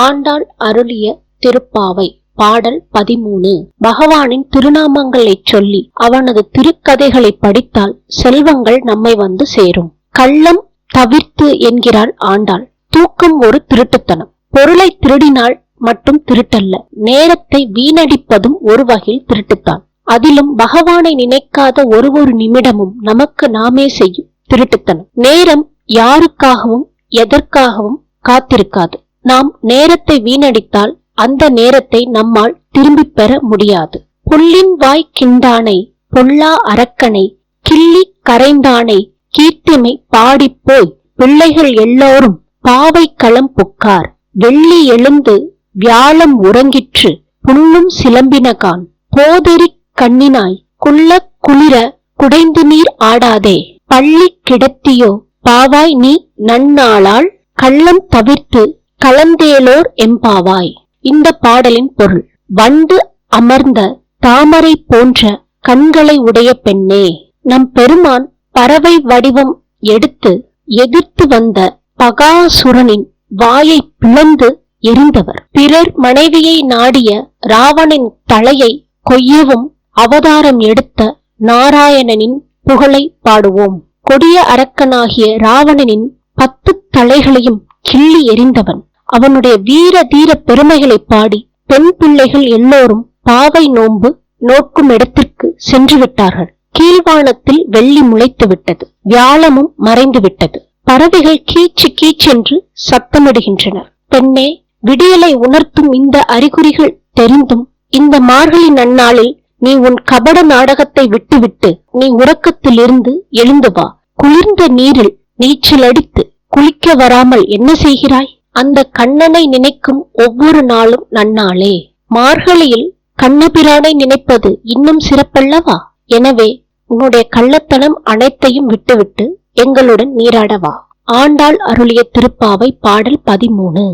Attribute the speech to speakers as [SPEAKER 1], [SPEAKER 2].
[SPEAKER 1] ஆண்டாள் அருளிய திருப்பாவை பாடல் பதிமூணு. பகவானின் திருநாமங்களைச் சொல்லி அவனது திருக்கதைகளை படித்தால் செல்வங்கள் நம்மை வந்து சேரும். கள்ளம் தவிர்த்து என்கிறாள் ஆண்டாள். தூக்கம் ஒரு திருட்டுத்தனம். பொருளை திருடினால் மட்டும் திருட்டல்ல. நேரத்தை வீணடிப்பதும் ஒரு வகையில் திருட்டுத்தான். அதிலும் பகவானை நினைக்காத ஒரு ஒரு நிமிடமும் நமக்கு நாமே செய்யும் திருட்டுத்தனம். நேரம் யாருக்காகவும் எதற்காகவும் காத்திருக்காது. நாம் நேரத்தை வீணடித்தால் அந்த நேரத்தை நம்மால் திரும்பிப் பெற முடியாது. புல்லின் வாய் கிண்டானை பொல்லா அரக்கனை கிள்ளி கரைந்தானை கீர்த்திமை பாடிப்போய் பிள்ளைகள் எல்லோரும் பாவை களம் புக்கார். வெள்ளி எழுந்து வியாழம் உறங்கிற்று புல்லும் சிலம்பினகான். போதெறி கண்ணினாய் குள்ள குளிர குடைந்து நீர் ஆடாதே. பள்ளி கிடத்தியோ பாவாய் நீ நன்னாளால் கள்ளம் தவிர்த்து கலந்தேலோர் எம்பாவாய் இந்த பாடலின் பொருள் வந்து அமர்ந்த தாமரை போன்ற கண்களை உடைய பெண்ணே நம் பெருமான் பறவை வடிவம் எடுத்து எதிர்த்து வந்த பகாசுரனின் வாயை பிளந்து எரிந்தவர். பிறர் மனைவியை நாடிய ராவணின் தலையை கொய்யவும் அவதாரம் எடுத்த நாராயணனின் புகழை பாடுவோம். கொடிய அரக்கனாகிய ராவணனின் பத்து தலைகளையும் கிள்ளி எறிந்தவன் அவனுடைய வீர தீர பெருமைகளை பாடி பெண் பிள்ளைகள் எல்லோரும் பாவை நோன்பு நோக்கும் இடத்திற்கு சென்று விட்டார்கள் கீழ்வானத்தில் வெள்ளி முளைத்து விட்டது வியாழமும் மறைந்து விட்டது பறவைகள் கீச்சு கீச்சென்று சத்தமிடுகின்றனர். பெண்ணே விடியலை உணர்த்தும் இந்த அறிகுறிகள் தெரிந்தும் இந்த மார்கழி நன்னாளில் நீ உன் கபட நாடகத்தை விட்டுவிட்டு நீ உறக்கத்திலிருந்து எழுந்து வா. குளிர்ந்த நீரில் நீச்சல் அடித்து குளிக்க வராமல் என்ன செய்கிறாய்? அந்த கண்ணனை நினைக்கும் ஒவ்வொரு நாளும் நன்னாளே. மார்கழியில் கண்ணபிரானை நினைப்பது இன்னும் சிறப்பல்லவா? எனவே உன்னுடைய கள்ளத்தனம் அனைத்தையும் விட்டுவிட்டு எங்களுடன் நீராடவா? ஆண்டாள் அருளிய திருப்பாவை பாடல் பதிமூணு.